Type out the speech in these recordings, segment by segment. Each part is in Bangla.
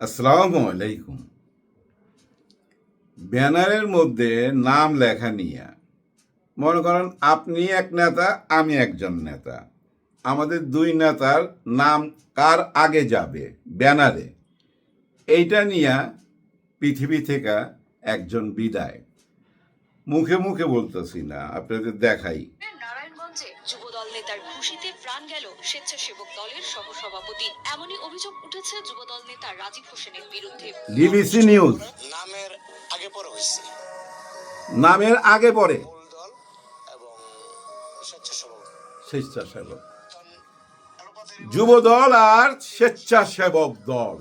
আসসালামু আলাইকুম। ব্যানারের মধ্যে নাম লেখা নিয়ে, মনে করেন আপনি এক নেতা, আমি একজন নেতা। আমাদের দুই নেতার নাম কার আগে যাবে? ব্যানারে। এইটা নিয়ে পৃথিবী থেকে একজন বিদায় মুখে মুখে বলতেছি না, আপনাদের দেখাই। নেতার খুশিতে প্রাণ গেল স্বেচ্ছাসেবক দলের সহসভাপতি। এমনই অভিযোগ উঠেছে যুবদল নেতা রাজীব হোসেনের বিরুদ্ধে। BBC news. নামের আগে পরে হয়েছে। নামের আগে পরে। স্বেচ্ছাসেবক। যুব দল আর স্বেচ্ছাসেবক দল।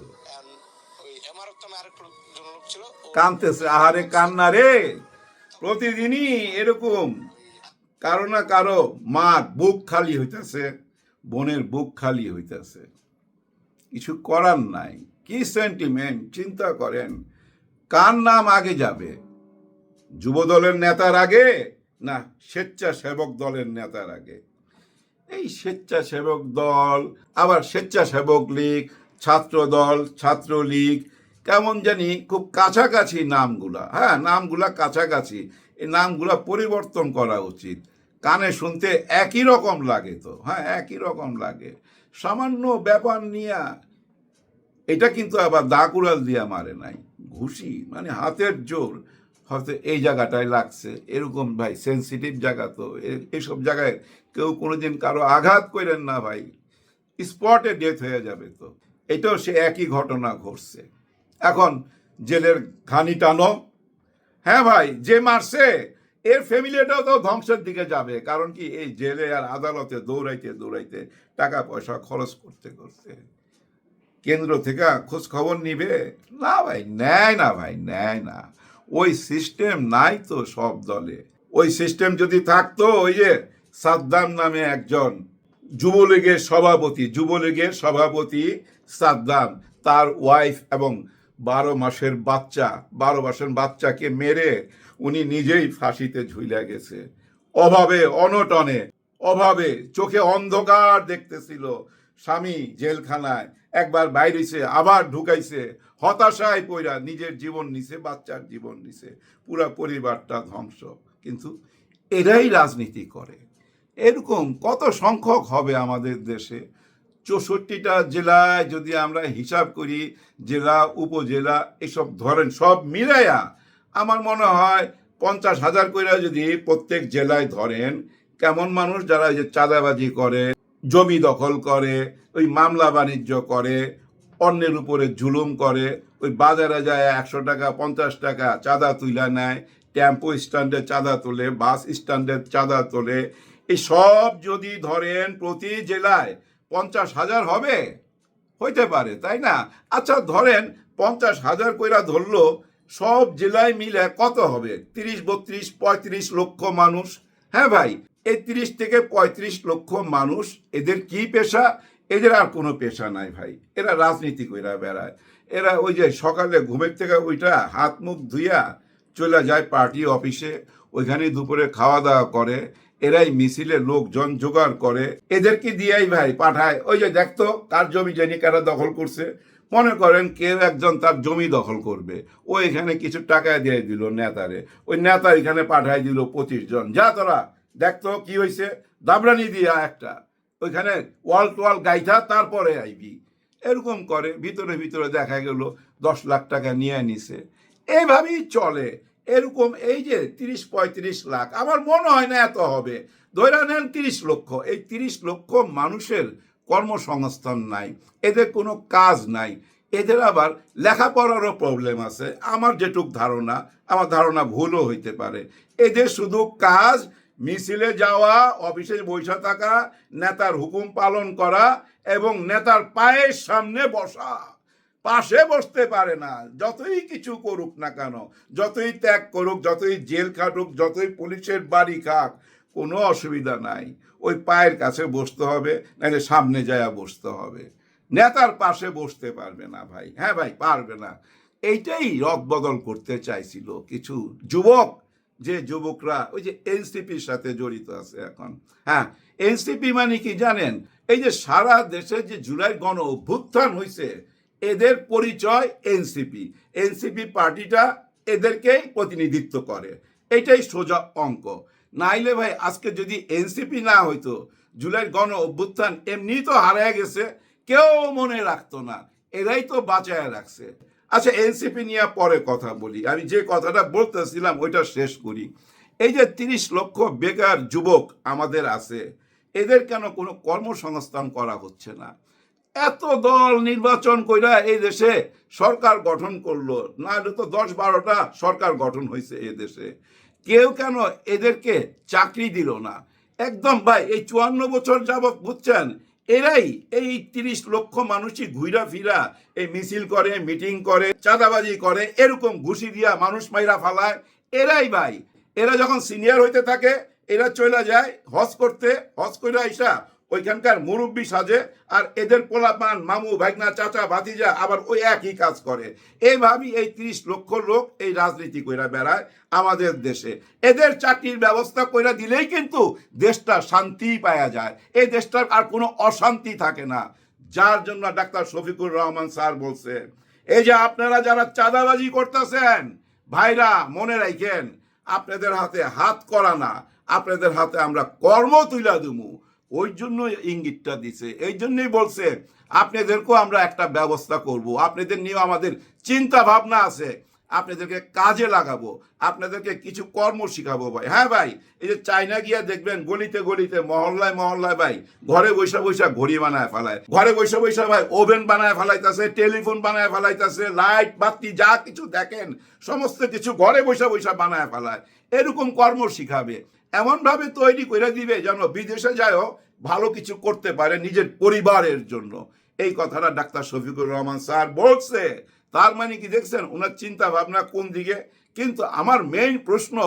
কানতেছে আহারে কান্না রে। প্রতিদিনই এরকম। কারও না কারও মার বুক খালি হইতেছে, বোনের বুক খালি হইতেছে। কিছু করার নাই। কি সেন্টিমেন্ট চিন্তা করেন, কার নাম আগে যাবে? যুব দলের নেতার আগে না স্বেচ্ছাসেবক দলের নেতার আগে? এই স্বেচ্ছাসেবক দল, আবার স্বেচ্ছাসেবক লীগ ছাত্র দল ছাত্রলীগ, কেমন জানি খুব কাছাকাছি নামগুলা। হ্যাঁ নামগুলা কাছাকাছি। এই নামগুলা পরিবর্তন করা উচিত। কানে শুনতে একই রকম লাগে তো হ্যাঁ একই রকম লাগে। সামান্য ব্যাপার নিয়ে এটা কিন্তু আবার দাকুড়াল দিয়া মারে নাই, ঘুষি মানে হাতের জোর। হয়তো এই জায়গাটায় লাগছে, এরকম ভাই সেন্সিটিভ জায়গা তো এইসব জায়গায় কেউ কোনোদিন কারও আঘাত করেন না ভাই স্পটে ডেথ হয়ে যাবে তো। এটাও সে একই ঘটনা ঘটছে। এখন জেলের ঘানি টানো হ্যাঁ ভাই, যে মারছে, এর ফ্যামিলিটাও তো ধ্বংসের দিকে যাবে। কারণ কি, এই জেলে আর আদালতে দৌড়াইতে দৌড়াইতে টাকা পয়সা খরচ করতে করতে কেন্দ্র থেকে খোঁজ খবর নিবে। না ভাই, নেয় না ভাই, নেয় না। ওই সিস্টেম নাই তো সব দলে। ওই সিস্টেম যদি থাকতো, ওই যে সাদ্দাম নামে একজন যুবলীগের সভাপতি যুবলীগের সভাপতি সাদ্দাম, তার ওয়াইফ এবং বারো মাসের বাচ্চা, বারো মাসের বাচ্চাকে মেরে উনি নিজেই ফাঁসিতে ঝুলে গেছে। অভাবে, অনটনে, অভাবে চোখে অন্ধকার দেখতেছিল স্বামী জেলখানায়। একবার বাইরেছে, আবার ঢুকাইছে, হতাশায় পইরা নিজের জীবন নিছে, বাচ্চার জীবন নিছে। পুরা পরিবারটা ধ্বংস। কিন্তু এরাই রাজনীতি করে। এরকম কত সংখ্যক হবে আমাদের দেশে? চৌষট্টিটা জেলায় যদি আমরা হিসাব করি, জেলা, উপজেলা, এসব ধরেন সব মিলাইয়া আমার মনে হয় পঞ্চাশ হাজার কইরা যদি প্রত্যেক জেলায় ধরেন, কেমন মানুষ যারা যে চাঁদাবাজি করে, জমি দখল করে, ওই মামলা বাণিজ্য করে, অন্যের উপরে জুলুম করে, ওই বাজারে যায় একশো টাকা, পঞ্চাশ টাকা চাঁদা তুলে নেয়, টেম্পো স্ট্যান্ডে চাঁদা তোলে, বাস স্ট্যান্ডে চাঁদা তোলে এই সব যদি ধরেন প্রতি জেলায় পঞ্চাশ হাজার হবে। হইতে পারে, তাই না? আচ্ছা ধরেন পঞ্চাশ হাজার কইরা ধরলো, সব জেলায় মিলে কত হবে? তিরিশ, বত্রিশ, পঁয়ত্রিশ লক্ষ মানুষ। হ্যাঁ ভাই, এই তিরিশ থেকে পঁয়ত্রিশ লক্ষ মানুষ, এদের কি পেশা? এদের আর কোনো পেশা নাই ভাই। এরা রাজনীতি কইরা বেড়ায়। এরা ওই যে সকালে ঘুমের থেকে ওইটা হাত মুখ ধুইয়া চলে যায় পার্টি অফিসে ওইখানে দুপুরে খাওয়া দাওয়া করে। এরাই মিছিলে লোকজন জোগাড় করে, এদেরকে দিয়েই ভাই পাঠায়। ওই যে দেখতো কার জমি জানি কারা দখল করছে। মনে করেন কেউ একজন তার জমি দখল করবে। ও এখানে কিছু টাকা দিয়ে দিল নেতারে। ওই নেতা এখানে পাঠায় দিল পঁচিশ জন। যা তোরা দেখতো কি হয়েছে দাবরানি দিয়া একটা। ওইখানে ওয়াল টোয়াল গাইথা, তারপরে আইবি। এরকম করে ভিতরে ভিতরে দেখা গেল, দশ লাখ টাকা নিয়ে নিছে। এইভাবেই চলে। এরকম এই যে তিরিশ পঁয়ত্রিশ লাখ, আমার মনে হয় না এত হবে। ধরে নেন তিরিশ লক্ষ, এই তিরিশ লক্ষ মানুষের কর্মসংস্থান নাই, এদের কোনো কাজ নাই, এদের আবার লেখাপড়ারও প্রবলেম আছে। আমার যেটুক ধারণা, আমার ধারণা ভুলও হইতে পারে। এদের শুধু কাজ, মিছিলে যাওয়া, অফিসে বৈশা থাকা, নেতার হুকুম পালন করা এবং নেতার পায়ের সামনে বসা। পাশে বসতে পারে না। যতই কিছু করুক না কেন, যতই ত্যাগ করুক, যতই জেল খাটুক, যতই পুলিশের বাড়ি খাক, কোনো অসুবিধা নাই। ওই পায়ের কাছে বসতে হবে, নাহলে সামনে যায়া বসতে হবে। নেতার পাশে বসতে পারবে না ভাই। হ্যাঁ ভাই, পারবে না। এইটাই রদবদল করতে চাইছিল কিছু যুবক। যে যুবকরা, ওই যে এনসিপির সাথে জড়িত আছে এখন। হ্যাঁ এনসিপি মানে কি জানেন? এই যে সারা দেশে যে জুলাই গণ অভ্যুত্থান হয়েছে এদের পরিচয় এনসিপি। এনসিপি পার্টিটা এদেরকেই প্রতিনিধিত্ব করে। এটাই সোজা অঙ্ক। নাইলে ভাই, আজকে যদি এনসিপি না হইতো জুলাই গণ অভ্যুত্থান এমনি তো হারিয়ে গেছে, কেউ মনে রাখতো না। এরাই তো বাঁচায় রাখছে। আচ্ছা এনসিপি নিয়ে পরে কথা বলি। আমি যে কথাটা বলতেছিলাম, ওইটা শেষ করি। এই যে তিরিশ লক্ষ বেকার যুবক আমাদের আছে, এদের কেন কোনো কর্মসংস্থান করা হচ্ছে না? এত দল নির্বাচন কইরা এই দেশে সরকার গঠন করল, না তো দশ বারোটা সরকার গঠন হয়েছে এই দেশে। কেউ কেন এদেরকে চাকরি দিল না? একদম ভাই, এই চুয়ান্ন বছর যাবৎ বুঝছেন, এরাই এই তিরিশ লক্ষ মানুষই ঘুরা ফিরা, এই মিছিল করে, মিটিং করে, চাঁদাবাজি করে, এরকম ঘুষি দিয়া মানুষ মাইরা ফালায়। এরাই ভাই, এরা যখন সিনিয়র হইতে থাকে, এরা চলে যায় হজ করতে, হজ করে আইসা ওইখানকার মুরব্বী সাজে আর এদের পোলাপান, মামু, ভাগনা, চাচা, ভাতিজা আবার ওই একই কাজ করে। এইভাবেই এই তিরিশ লক্ষ লোক এই রাজনীতি কইরা বেড়ায় আমাদের দেশে। এদের চাকরির ব্যবস্থা কইরা দিলেই কিন্তু দেশটা শান্তি পাওয়া যায়। এই দেশটার আর কোনো অশান্তি থাকে না। যার জন্য ডাক্তার শফিকুর রহমান স্যার বলছে, এই যে আপনারা যারা চাঁদাবাজি করতেছেন, ভাইরা মনে রাখেন আপনাদের হাতে হাত করা না। আপনাদের হাতে আমরা কর্ম তুইলা দুমু। ওই জন্য ইঙ্গিতটা দিছে। এই জন্যই বলছে, আপনাদেরকেও আমরা একটা ব্যবস্থা করব। আপনাদের নিয়েও আমাদের চিন্তা ভাবনা আছে। আপনাদেরকে কাজে লাগাবো। আপনাদেরকে কিছু কর্ম শিখাবো ভাই। হ্যাঁ ভাই, এই যে চাইনা গিয়া দেখবেন গলিতে গলিতে, মহল্লায় মহল্লায় ভাই, ঘরে বৈশা বৈশা ঘড়ি বানায় ফেলায়। ঘরে বৈশা বৈশা ভাই ওভেন বানায় ফেলাইতেছে, টেলিফোন বানায় ফেলাইতেছে, লাইট, বাতি, যা কিছু দেখেন, সমস্ত কিছু ঘরে বৈশা বৈশা বানায় ফেলায়। এরকম কর্ম শিখাবে। এমনভাবে তৈরি করে দিবে যেন বিদেশে যায়ও ভালো কিছু করতে পারে নিজের পরিবারের জন্য। এই কথাটা ডাক্তার শফিকুর রহমান স্যার বলছে। তার মানে কি দেখছেন? ওনার চিন্তা ভাবনা কোন দিকে? কিন্তু আমার মেইন প্রশ্ন,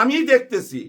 আমি দেখতেছি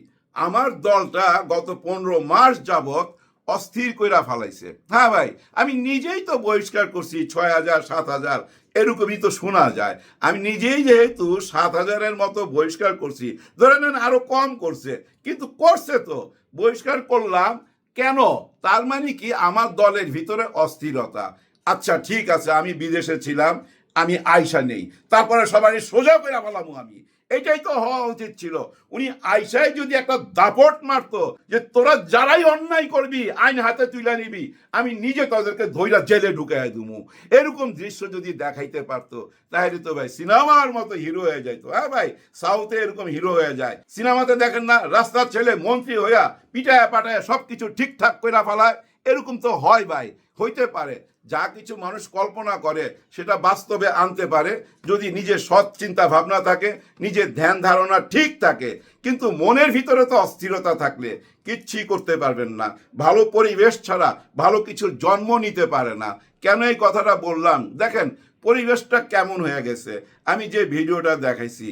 আমার দলটা গত পনেরো মাস যাবৎ অস্থির কইরা ফালাইছে। হ্যাঁ ভাই, আমি নিজেই তো বহিষ্কার করছি ছয় হাজার, সাত হাজার এরকমই তো শোনা যায়। আমি নিজেই যেহেতু সাত হাজারের মতো বহিষ্কার করছি, ধরে নেন আরও কম করছে, কিন্তু করছে তো। বহিষ্কার করলাম, কেন? তার মানে কি আমার দলের ভিতরে অস্থিরতা। আচ্ছা ঠিক আছে, আমি বিদেশে ছিলাম, আমি আয়সা নেই। তারপরে সবাই সোজা করে বললাম আমি। এটাই তো হওয়া উচিত ছিল। উনি আয়সায় যদি একটা দাপট মারতো যে তোরা যারাই অন্যায় করবি, আইন হাতে তুলে নিবি, আমি নিজে তাদেরকে ধৈরা জেলে ঢুকাই দুমু। এরকম দৃশ্য যদি দেখাইতে পারতো, তাহলে তো ভাই সিনেমার মতো হিরো হয়ে যাইতো। হ্যাঁ ভাই, সাউথে এরকম হিরো হয়ে যায়। সিনেমাতে দেখেন না, রাস্তার ছেলে মন্ত্রী হইয়া পিটায় পাটায় সব কিছু ঠিকঠাক করে ফেলায়। এরকম তো হয় ভাই, হইতে পারে। যা কিছু মানুষ কল্পনা করে সেটা বাস্তবে আনতে পারে। যদি নিজের সৎ চিন্তা ভাবনা থাকে, নিজের ধ্যান ধারণা ঠিক থাকে, কিন্তু মনের ভিতরে তো অস্থিরতা থাকলে কিচ্ছুই করতে পারবেন না। ভালো পরিবেশ ছাড়া ভালো কিছুর জন্ম নিতে পারে না। কেন এই কথাটা বললাম? দেখেন, পরিবেশটা কেমন হয়ে গেছে। আমি যে ভিডিওটা দেখাইছি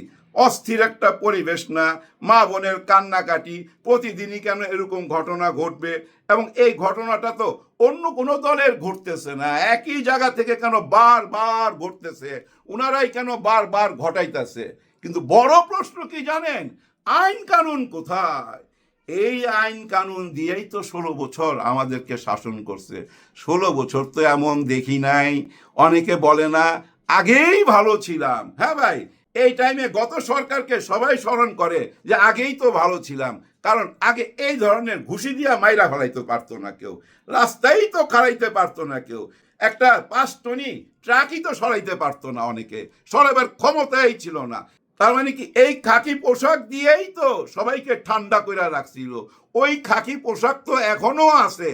অস্থির একটা পরিবেশ না। মা বোনের কান্নাকাটি, প্রতিদিনই কেন এরকম ঘটনা ঘটবে? এবং এই ঘটনাটা তো অন্য কোনো দলের ঘটতেছে না। একই জায়গা থেকে কেন বারবার ঘটতেছে? ওনারাই কেন বারবার ঘটাইতেছে? কিন্তু বড় প্রশ্ন কি জানেন? আইন কানুন কোথায়? এই আইন কানুন দিয়েই তো ষোলো বছর আমাদেরকে শাসন করছে। ষোলো বছর তো এমন দেখি নাই। অনেকে বলে না, আগেই ভালো ছিলাম। হ্যাঁ ভাই এই টাইমে গত সরকারকে সবাই স্মরণ করে যে আগেই তো ভালো ছিলাম। কারণ আগে এই ধরনের ঘুষি দিয়া মাইরা ফেলাইতে পারতো না কেউ। রাস্তাই তো খাড়াইতে পারতো না কেউ। একটা পাঁচ টনি ট্রাকই তো সরাইতে পারতো না অনেকে। সরাইবার ক্ষমতাই ছিল না। তার মানে কি এই খাকি পোশাক দিয়েই তো সবাইকে ঠান্ডা করে রাখছিল। ওই খাকি পোশাক তো এখনও আছে।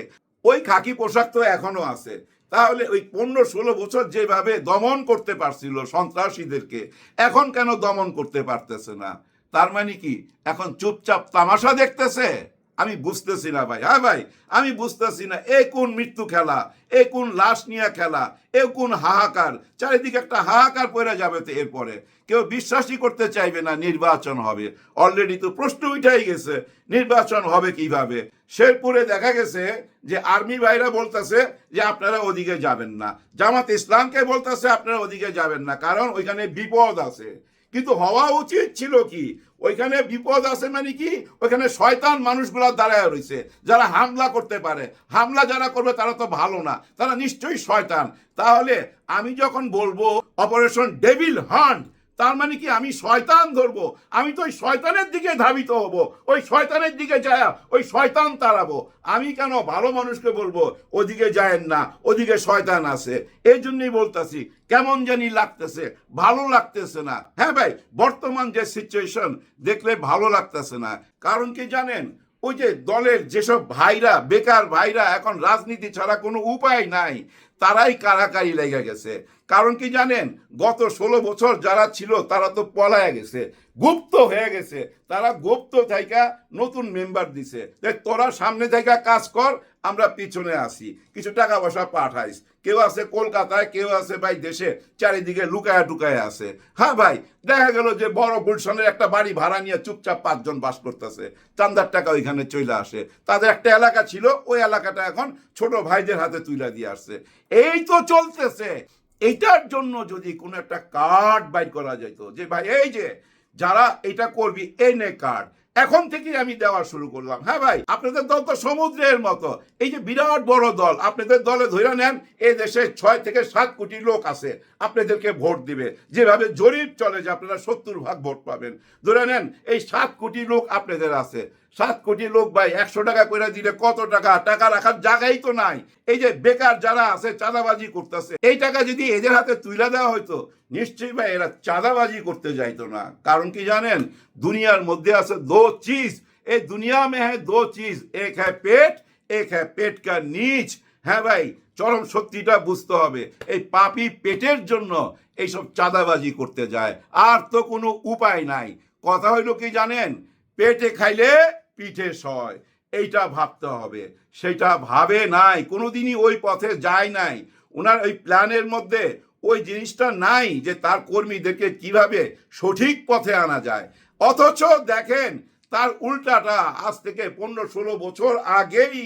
ওই খাকি পোশাক তো এখনও আছে। তাহলে ওই পনেরো ষোলো বছর যেভাবে দমন করতে পারছিল সন্ত্রাসীদেরকে, এখন কেন দমন করতে পারতেছে না? তার মানে কি, এখন চুপচাপ তামাশা দেখতেছে? আমি বুঝতেছি না ভাই। হ্যাঁ ভাই, আমি বুঝতেছি না এ কোন মৃত্যু খেলা, এ কোন লাশ নিয়ে খেলা, এ কোন হাহাকার। চারিদিকে একটা হাহাকার পড়ে যাবে তো এরপরে। কেউ বিশ্বাসই করতে চাইবে না নির্বাচন হবে। অলরেডি তো প্রশ্ন উঠাই গেছে, নির্বাচন হবে কীভাবে? শেরপুরে দেখা গেছে যে আর্মি ভাইরা বলতেছে যে আপনারা ওদিকে যাবেন না। জামাত ইসলামকে বলতেছে আপনারা ওদিকে যাবেন না, কারণ ওইখানে বিপদ আছে। কিন্তু হওয়া উচিত ছিল কি? ওইখানে বিপদ আছে মানে কি? ওইখানে শয়তান মানুষগুলো দাঁড়ায় রয়েছে যারা হামলা করতে পারে। হামলা যারা করবে তারা তো ভালো না, তারা নিশ্চয়ই শয়তান। তাহলে আমি যখন বলব অপারেশন ডেভিল হান্ট তার মানে কি আমি শয়তান ধরবো? আমি তো ওই শয়তানের দিকে ধাবিত হব। ওই শয়তানের দিকে যায়, ওই শয়তান তাড়াবো। আমি কেন ভালো মানুষকে বলব? ওদিকে যায়েন না, ওদিকে শয়তান আছে। এই জন্যই বলতাছি, কেমন জানি লাগতেছে, ভালো লাগতেছে না। হ্যাঁ ভাই, বর্তমান যে সিচুয়েশন দেখলে ভালো লাগতেছে না। কারণ কি জানেন? ওই যে দলের যেসব ভাইরা, বেকার ভাইরা এখন রাজনীতি ছাড়া কোনো উপায় নাই, তারাই কারাকারি লেগে গেছে। কারণ কি জানেন? গত ষোলো বছর যারা ছিল, তারা তো পলায় গেছে। গুপ্ত হয়ে গেছে। তারা গুপ্ত থাইকা নতুন মেম্বার দিছে। যে তোরা সামনে থেকে কাজ কর, আমরা পিছনে আসি। কিছু টাকা পয়সা পাঠাইস। কেউ আছে কলকাতায়, কেউ আছে ভাই দেশে, চারিদিকে লুকায়া টুকায় আছে। হ্যাঁ ভাই, দেখা গেল যে বড় গুলশানের একটা বাড়ি ভাড়া নিয়ে চুপচাপ পাঁচজন বাস করতেছে। চান্দার টাকা ওইখানে চলে আসে। তাদের একটা এলাকা ছিল, ওই এলাকাটা এখন ছোট ভাইদের হাতে তুলে দিয়ে আসছে। এই তো চলতেছে। এইটার জন্য যদি কোনো একটা কার্ড বাইর করা যেত, যে ভাই, এই যে যারা এটা করবি, এই নে কার্ড এখন থেকে আমি দেওয়া শুরু করলাম। হ্যাঁ ভাই, আপনাদের দল তো সমুদ্রের মতো। এই যে বিরাট বড় দল, আপনাদের দলে ধরে নেন এই দেশে ছয় থেকে সাত কোটি লোক আছে, আপনাদেরকে ভোট দিবে। যেভাবে জরিপ চলে যে আপনারা সত্তর ভাগ ভোট পাবেন। ধরে নেন, এই সাত কোটি লোক আপনাদের আছে। সাত কোটি লোক ভাই, একশো টাকা করে দিলে কত টাকা? টাকা রাখার জায়গাই তো নাই। এই যে বেকার যারা আছে, চাঁদাবাজি করতেছে, এই টাকা যদি এদের হাতে তুলে দেওয়া হয়তো নিশ্চয়ই ভাই এরা চাঁদাবাজি করতে যাইতো না। কারণ কি জানেন? দুনিয়ার মধ্যে আছে দো চিজ। এই দুনিয়া মে হ্যাঁ দো চিজ। এক হ্যাঁ পেট, এক হ্যাঁ পেট কা নিচ। হ্যাঁ ভাই, চরম সত্যিটা বুঝতে হবে। এই পাপি পেটের জন্য এইসব চাঁদাবাজি করতে যায়। আর তো কোনো উপায় নাই। কথা হইল কি জানেন? পেটে খাইলে পিঠে সয় এইটা ভাবতে হবে। সেটা ভাবে নাই, কোনোদিনই ওই পথে যায় নাই। ওনার ওই প্ল্যানের মধ্যে ওই জিনিসটা নাই যে তার কর্মীদেরকে কীভাবে সঠিক পথে আনা যায়। অথচ দেখেন, তার উল্টাটা আজ থেকে পনেরো ষোলো বছর আগেই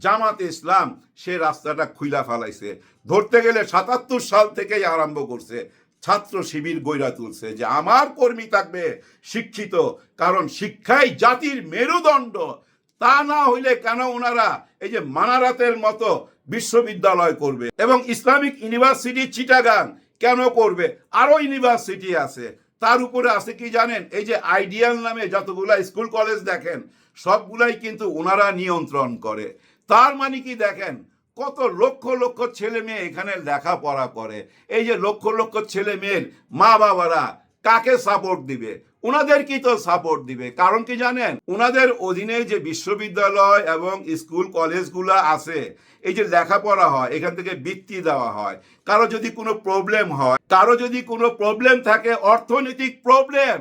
জামাত ইসলাম সে রাস্তাটা খুইলা ফেলাইছে। ধরতে গেলে সাতাত্তর সাল থেকেই আরম্ভ করছে। ছাত্র শিবির গইরা তুলছে যে আমার কর্মী থাকবে শিক্ষিত, কারণ শিক্ষাই জাতির মেরুদণ্ড। তা না হইলে কেন ওনারা এই যে মানারাতের মতো বিশ্ববিদ্যালয় করবে এবং ইসলামিক ইউনিভার্সিটি চিটাগান কেন করবে? আরও ইউনিভার্সিটি আছে। তার উপরে আছে কি জানেন? এই যে আইডিয়াল নামে যতগুলা স্কুল, কলেজ দেখেন, সবগুলাই কিন্তু ওনারা নিয়ন্ত্রণ করে। তার মানে কি দেখেন? কত লক্ষ লক্ষ ছেলে মেয়ে এখানে লেখাপড়া করে। এই যে লক্ষ লক্ষ ছেলে মেয়ের মা বাবারা কাকে সাপোর্ট দিবে? ওনাদের কি তো সাপোর্ট দিবে? কারণ কি জানেন? ওনাদের অধীনে যে বিশ্ববিদ্যালয় এবং স্কুল, কলেজগুলো আছে, এই যে লেখাপড়া হয়, এখান থেকে বৃত্তি দেওয়া হয়। কারও যদি কোনো প্রবলেম হয়, কারও যদি কোনো প্রবলেম থাকে, অর্থনৈতিক প্রবলেম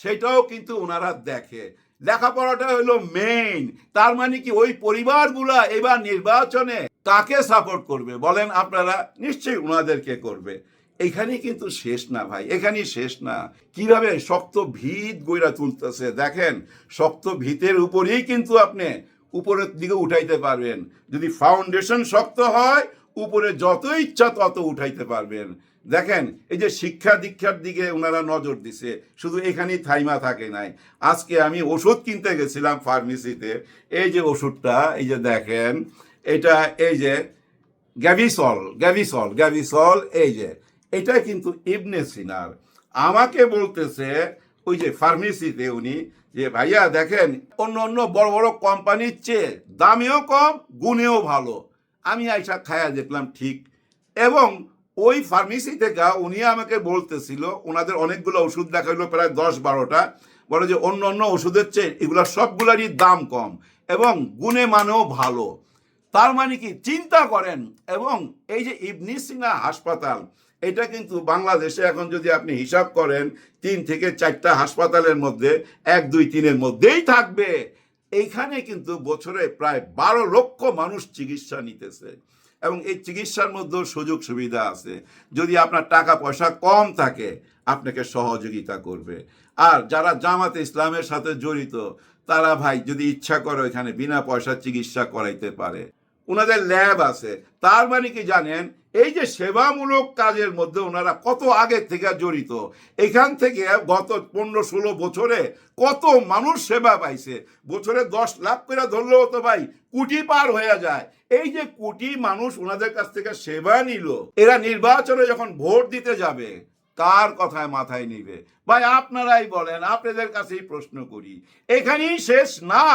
সেটাও কিন্তু ওনারা দেখে। লেখাপড়াটা হলো মেইন তার মানে কি, ওই পরিবারগুলা এবার নির্বাচনে কাকে সাপোর্ট করবে বলেন আপনারা? নিশ্চয়ই ওনাদেরকে করবে। এখানে কিন্তু শেষ না ভাই, এখানেই শেষ না। কীভাবে শক্ত ভিত গইরা তুলতেছে, দেখেন? শক্ত ভিতের উপরেই কিন্তু আপনি উপরের দিকে উঠাইতে পারবেন। যদি ফাউন্ডেশন শক্ত হয়, উপরে যত ইচ্ছা তত উঠাইতে পারবেন। দেখেন, এই যে শিক্ষা দীক্ষার দিকে ওনারা নজর দিছে, শুধু এখানেই থাইমা থাকে নাই। আজকে আমি ওষুধ কিনতে গেছিলাম ফার্মেসিতে, এই যে ওষুধটা, এই যে দেখেন, এটা এই যে গ্যাভিসল গ্যাভিসল গ্যাভিসল, এই যে, এটা কিন্তু ইবনে সিনার। আমাকে বলতেছে, ওই যে ফার্মেসিতে উনি, যে ভাইয়া দেখেন, অন্য অন্য বড় বড় কোম্পানির চেয়ে দামেও কম, গুণেও ভালো। আমি আইসা খায়া দেখলাম, ঠিক। এবং ওই ফার্মেসি থেকে উনি আমাকে বলতেছিল ওনাদের অনেকগুলো ওষুধ দেখাইলো, প্রায় দশ বারোটা। বলে যে অন্য অন্য ওষুধের চেয়ে এগুলো সবগুলারই দাম কম এবং গুণে মানেও ভালো। তার মানে কি? চিন্তা করেন এবং এই যে ইবনি সিনা হাসপাতাল, এটা কিন্তু বাংলাদেশে এখন যদি আপনি হিসাব করেন, তিন থেকে চারটা হাসপাতালের মধ্যে এক, দুই, তিনের মধ্যেই থাকবে। এইখানে কিন্তু বছরে প্রায় বারো লক্ষ মানুষ চিকিৎসা নিতেছে। এবং এই চিকিৎসার মধ্যেও সুযোগ সুবিধা আছে। যদি আপনার টাকা পয়সা কম থাকে, আপনাকে সহযোগিতা করবে। আর যারা জামাতে ইসলামের সাথে জড়িত, তারা ভাই যদি ইচ্ছা করে এখানে বিনা পয়সা চিকিৎসা করাইতে পারে। ওনাদের ল্যাব আছে। তার মানে কি জানেন? এই যে সেবামূলক কাজের মধ্যে ওনারা কত আগে থেকে জড়িত। এখান থেকে গত পনেরো ষোলো বছরে কত মানুষ সেবা পাইছে। বছরে দশ লাখ করে ধরলেও তো ভাই কুটি পার হয়ে যায়। এই যে কোটি মানুষ ওনাদের কাছ থেকে সেবা নিল, এরা নির্বাচনে যখন ভোট দিতে যাবে, কার কথায় মাথায় নিবে? ভাই, আপনারাই বলেন, আপনাদের কাছেই প্রশ্ন করি। এখানেই শেষ না?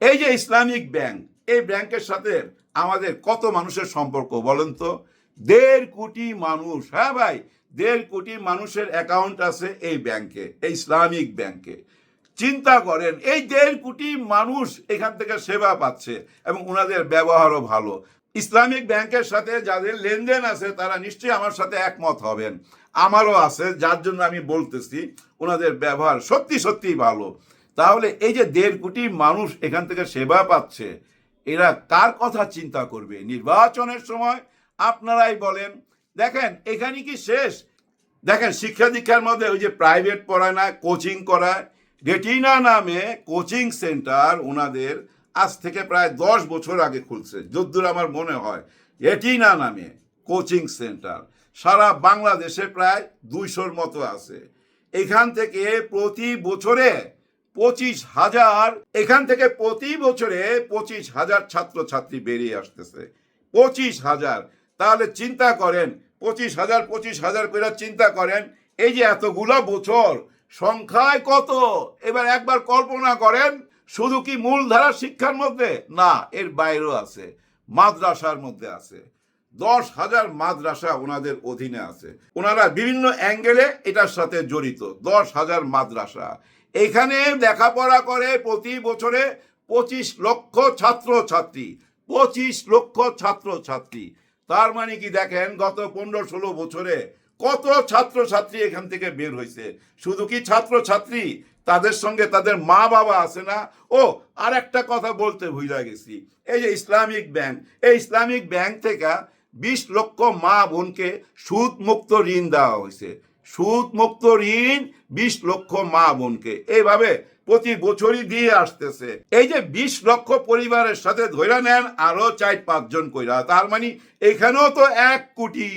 এই যে ইসলামিক ব্যাংক, এই ব্যাংকের সাথে আমাদের কত মানুষের সম্পর্ক বলেন তো? দেড় কোটি মানুষ হ্যাঁ ভাই, দেড় কোটি মানুষের অ্যাকাউন্ট আছে এই ব্যাংকে, এই ইসলামিক ব্যাংকে। চিন্তা করেন, এই দেড় কোটি মানুষ এখান থেকে সেবা পাচ্ছে এবং ওনাদের ব্যবহারও ভালো। ইসলামিক ব্যাংকের সাথে যাদের লেনদেন আছে, তারা নিশ্চয়ই আমার সাথে একমত হবেন। আমারও আছে, যার জন্য আমি বলতেছি ওনাদের ব্যবহার সত্যি সত্যি ভালো। তাহলে এই যে দেড় কোটি মানুষ এখান থেকে সেবা পাচ্ছে, এরা কার কথা চিন্তা করবে? নির্বাচনের সময় আপনারাই বলেন। দেখেন, এখানে কি শেষ? দেখেন, শিক্ষা দীক্ষার মধ্যে ওই যে প্রাইভেট পড়ায় না কোচিং করায় রেটিনা নামে কোচিং সেন্টার ওনাদের আজ থেকে প্রায় দশ বছর আগে খুলছে। যদ্দূর আমার মনে হয় রেটিনা নামে কোচিং সেন্টার সারা বাংলাদেশে প্রায় দুইশোর মতো আছে। এখান থেকে প্রতি বছরে পঁচিশ হাজার, এখান থেকে প্রতি বছরে পঁচিশ হাজার ছাত্রছাত্রী বেরিয়ে আসতেছে। পঁচিশ হাজার, তাহলে চিন্তা করেন, পঁচিশ হাজার পঁচিশ হাজার করে চিন্তা করেন, এই যে এতগুলো বছর সংখ্যায় কত? এবার একবার কল্পনা করেন, শুধু কি মূলধারা শিক্ষার মধ্যে? না, এর বাইরেও আছে, মাদ্রাসার মধ্যে আছে। দশ হাজার মাদ্রাসা ওনাদের অধীনে আছে। ওনারা বিভিন্ন অ্যাঙ্গেলে এটার সাথে জড়িত, দশ হাজার মাদ্রাসা। এখানে লেখাপড়া করে প্রতি বছরে পঁচিশ লক্ষ ছাত্র ছাত্রী পঁচিশ লক্ষ ছাত্র ছাত্রী তার মানে কি দেখেন, গত পনেরো ষোলো বছরে কত ছাত্র ছাত্রী এখান থেকে বের হয়েছে? শুধু কি ছাত্র ছাত্রী তাদের সঙ্গে তাদের মা বাবা আছে না? ও আর একটা কথা বলতে ভুলে গেছি। এই যে ইসলামিক ব্যাংক, এই ইসলামিক ব্যাংক থেকে বিশ লক্ষ মা বোনকে সুদ মুক্ত ঋণ দেওয়া হয়েছে। সুদ মুক্ত ঋণ বিশ লক্ষ মা বোনকে। এইভাবে প্রতি বছরই দিয়ে আসতেছে। এই যে বিশ লক্ষ পরিবারের সাথে ধরে নেন, আরও চার পাঁচজন কইরা। তার মানে এখানেও তো এক কোটি।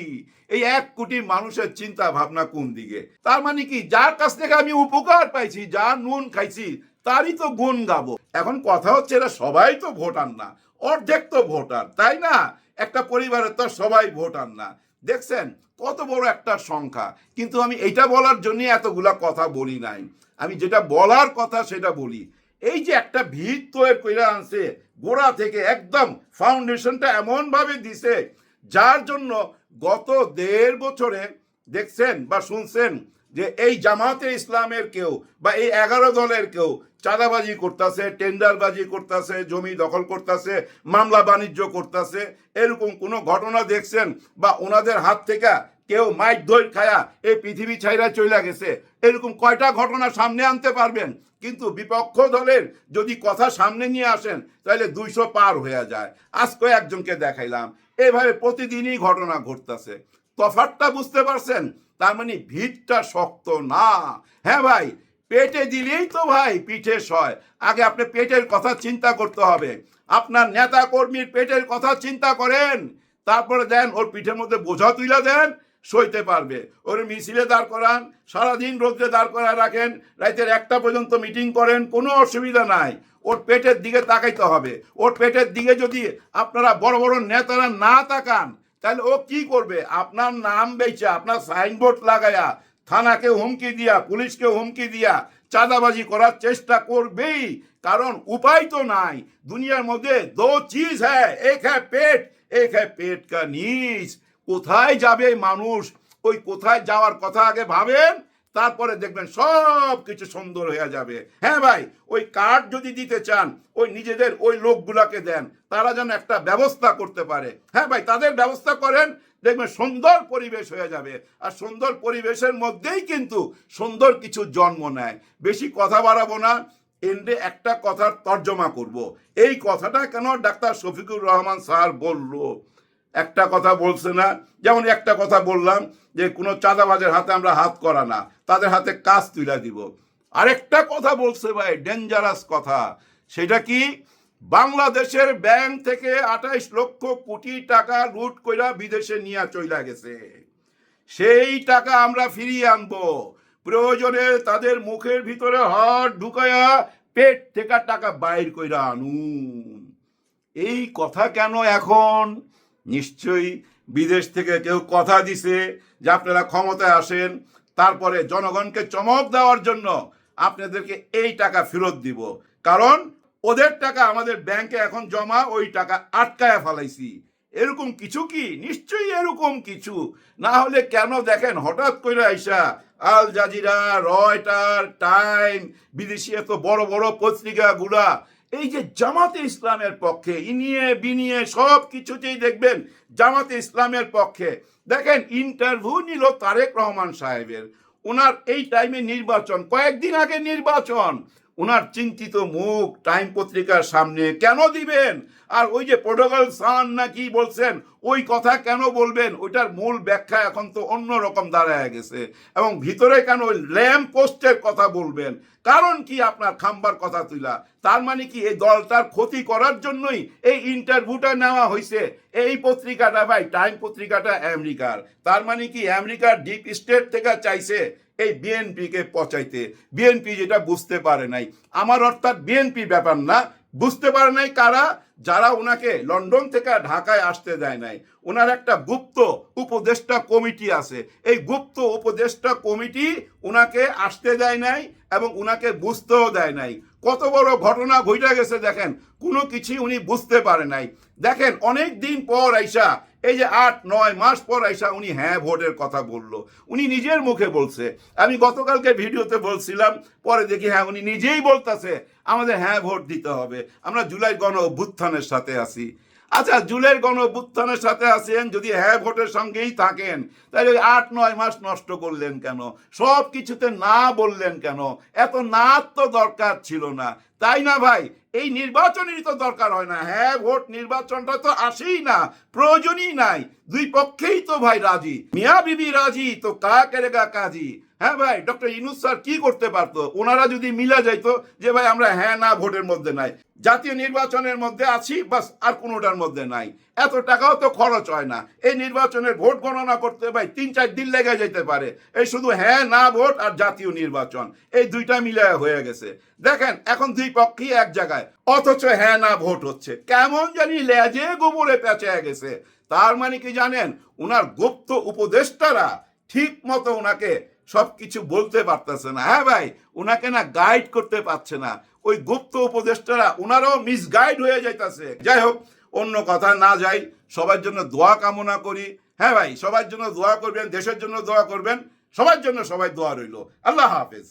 এই এক কোটি মানুষের চিন্তা ভাবনা কোন দিকে? তার মানে কি, যার কাছ থেকে আমি উপকার পাইছি, যা নুন খাইছি, তারই তো গুণ গাবো। এখন কথা হচ্ছে, এরা সবাই তো ভোটার না। অর্ধেক তো ভোটার, তাই না? একটা পরিবারের তো সবাই ভোটার না। দেখছেন, কত বড় একটা সংখ্যা। কিন্তু আমি এটা বলার জন্য এতগুলা কথা বলি নাই। আমি যেটা বলার কথা সেটা বলি। এই যে একটা ভিত তৈরি করে আনছে, গোড়া থেকে একদম ফাউন্ডেশনটা এমন ভাবে দিছে, যার জন্য গত দেড় বছরে দেখছেন বা শুনছেন যে এই জামাতে ইসলামের কেউ বা এই এগারো দলের কেউ চাঁদাবাজি করতেছে, টেন্ডারবাজি করতেছে, জমি দখল করতেছে, মামলা বাণিজ্য করতেছে, এরকম কোনো ঘটনা দেখছেন বা ওনাদের হাত থেকে কেউ মাইক দই খায়া এই পৃথিবী ছাইরা চলে গেছে। এরকম কয়টা ঘটনা সামনে আনতে পারবেন? কিন্তু বিপক্ষ দলের যদি কথা সামনে নিয়ে আসেন, তাহলে দুইশো পার হয়ে যায়। আজকে একজনকে দেখাইলাম। এভাবে প্রতিদিনই ঘটনা ঘটতেছে। তফাতটা বুঝতে পারছেন? তার মানে ভিড়টা শক্ত না। হ্যাঁ ভাই, পেটে দিলেই তো ভাই পিঠে সয়। আগে আপনি পেটের কথা চিন্তা করতে হবে। আপনার নেতা কর্মীর পেটের কথা চিন্তা করেন। তারপরে দেন, ওর পিঠের মধ্যে বোঝা তুলে দেন। সইতে পারবে। ওর মিছিলে দাঁড় করান, সারাদিন রোদ্রে দাঁড় করায় রাখেন রাতের একটা পর্যন্ত মিটিং করেন, কোনো অসুবিধা নাই। ওর পেটের দিকে তাকাইতে হবে। ওর পেটের দিকে যদি আপনারা বড় বড় নেতারা না তাকান, তাহলে ও কি করবে? আপনার নাম বেচে আপনার সাইনবোর্ড লাগায়া, থানাকে হুমকি দিয়া, পুলিশকে হুমকি দিয়া চাঁদাবাজি করার চেষ্টা করবেই। কারণ উপায় তো নাই। দুনিয়ার মধ্যে দো চিজ হ্যাঁ এক হ্যাঁ পেট, এক হ্যাঁ পেট কা নিচ কোথায় যাবে মানুষ? ওই কোথায় যাওয়ার কথা আগে ভাবেন, তারপরে দেখবেন সব কিছু সুন্দর হয়ে যাবে। হ্যাঁ ভাই, ওই কার্ড যদি দিতে চান, ওই নিজেদের ওই লোকগুলাকে দেন, তারা যেন একটা ব্যবস্থা করতে পারে। হ্যাঁ ভাই, তাদের ব্যবস্থা করেন, দেখবেন সুন্দর পরিবেশ হয়ে যাবে। আর সুন্দর পরিবেশের মধ্যেই কিন্তু সুন্দর কিছু জন্ম নেয়। বেশি কথা বাড়াবো না, এন্ডে একটা কথার তর্জমা করব। এই কথাটা কেন ডাক্তার শফিকুর রহমান স্যার বলল? একটা কথা বলছে না। যেমন একটা কথা বললাম যে, কোনো চাঁদাবাজের হাতে আমরা হাত করা না, তাদের হাতে কাজ তুলে দিব। আরেকটা কথা বলছে ভাই ডেঞ্জারাস কথা। সেটা কি? বাংলাদেশের ব্যাংক থেকে আঠাইশ লক্ষ কোটি টাকা লুট কইরা বিদেশে নিয়ে চইলা গেছে। সেই টাকা আমরা ফিরিয়ে আনব। প্রয়োজনে তাদের মুখের ভিতরে হাত ঢুকায়া পেট থেকে টাকা বাইর কইরা আনুন। এই কথা কেন এখন? নিশ্চয়ই বিদেশ থেকে কেউ কথা দিছে যে আপনারা ক্ষমতায় আসেন, তারপরে জনগণকে চমক দেওয়ার জন্য আপনাদেরকে এই টাকা ফেরত দিব। কারণ ওদের টাকা আমাদের ব্যাংকে এখন জমা, ওই টাকা আটকায়া ফেলাইছি। এরকম কিছু কি? নিশ্চয়ই এরকম কিছু। না হলে কেন দেখেন, হঠাৎ করে আইসা, আল জাজিরা, রয়টার, টাইম, বিদেশি এত বড় বড় পত্রিকাগুলা এই যে জামাতে ইসলামের পক্ষে, ইনিয়ে, বিনিয়ে সব কিছুতেই দেখবেন জামাতে ইসলামের পক্ষে। দেখেন ইন্টারভিউ নিল তারেক রহমান সাহেবের। ওনার এই টাইমে নির্বাচন, কয়েকদিন আগে নির্বাচন। ওনার চিন্তিত মুখ টাইম পত্রিকার সামনে, কেন দিবেন? আর ওই যে প্রোটোকল সান না কি বলছেন, ওই কথা কেন বলবেন? ওইটার মূল ব্যাখ্যা এখন তো অন্য রকম দাঁড়ায় গেছে। এবং ভিতরে কেন ওই ল্যাম্প পোস্টের কথা বলবেন? কারণ কি আপনার খাম্বার কথা তুলা? তার মানে কি এই দলটার ক্ষতি করার জন্যই এই ইন্টারভিউটা নেওয়া হয়েছে এই পত্রিকাটা ভাই, টাইম পত্রিকাটা আমেরিকার। তার মানে কি আমেরিকার ডিপ স্টেট থেকে চাইছে এই বিএনপিকে পচাইতে। বিএনপি যেটা বুঝতে পারে নাই। আমার অর্থাৎ বিএনপি ব্যাপার না বুঝতে পারে নাই কারা, যারা ওনাকে লন্ডন থেকে ঢাকায় আসতে দেয় নাই। ওনার একটা গুপ্ত উপদেষ্টা কমিটি আছে। এই গুপ্ত উপদেষ্টা কমিটি ওনাকে আসতে দেয় নাই এবং ওনাকে বুঝতেও দেয় নাই। কত বড় ঘটনা ঘটে গেছে দেখেন। কোনো কিছুই উনি বুঝতে পারে নাই। দেখেন, অনেক দিন পর আইসা এই যে আট, নয় মাস পর আইসা উনি হ্যাঁ ভোটের কথা বলল। উনি নিজের মুখে বলছে। আমি গতকালকে ভিডিওতে বলছিলাম, পরে দেখি হ্যাঁ উনি নিজেই বলতেছে, আমাদের হ্যাঁ ভোট দিতে হবে। আমরা জুলাই গণ অভ্যুত্থানের সাথে আছি। আচ্ছা জুলাই গণ অভ্যুত্থানের সাথে আছেন, যদি হ্যাঁ ভোটের সঙ্গেই থাকেন, তাহলে আট, নয় মাস নষ্ট করলেন কেন? সব কিছুতে না বললেন কেন? এত না তো দরকার ছিল না। তাই না ভাই? এই নির্বাচনেরই তো দরকার হয় না। হ্যাঁ ভোট নির্বাচনটা তো আসেই না, প্রয়োজনই নাই। দুই পক্ষেই তো ভাই রাজি। মিয়া বিবি রাজি, তো কা কেরেগা কাজী হ্যাঁ ভাই, ডক্টর ইনুস স্যার কি করতে পারতো? ওনারা যদি মিলা যাইতো যে ভাই আমরা হ্যাঁ না ভোটের মধ্যে নাই। জাতীয় নির্বাচনের মধ্যে আছি, বাস আর কোনোটার মধ্যে নাই। এত টাকাও তো খরচ হয় না। এই নির্বাচনের ভোট গণনা করতে ভাই তিন চার দিন লেগে যেতে পারে। এই শুধু হ্যাঁ না ভোট আর জাতীয় নির্বাচন, এই দুইটা মিলে হয়ে গেছে। দেখেন, এখন দুই পক্ষই এক জায়গায়। অথচ হ্যাঁ না ভোট হচ্ছে। কেমন জানি লেজে গোবরে পেঁচে গেছে। তার মানে কি জানেন? ওনার গুপ্ত উপদেষ্টারা ঠিক মতো ওনাকে সবকিছু বলতে পারতেছে না। হ্যাঁ ভাই ওনাকে না গাইড করতে পারছে না। ওই গুপ্ত উপদেষ্টারা ওনারাও মিসগাইড হয়ে যাইতেছে। যাই হোক, অন্য কথা না যাই, সবার জন্য দোয়া কামনা করি। হ্যাঁ ভাই, সবার জন্য দোয়া করবেন, দেশের জন্য দোয়া করবেন, সবার জন্য সবাই দোয়া রইল। আল্লাহ হাফেজ।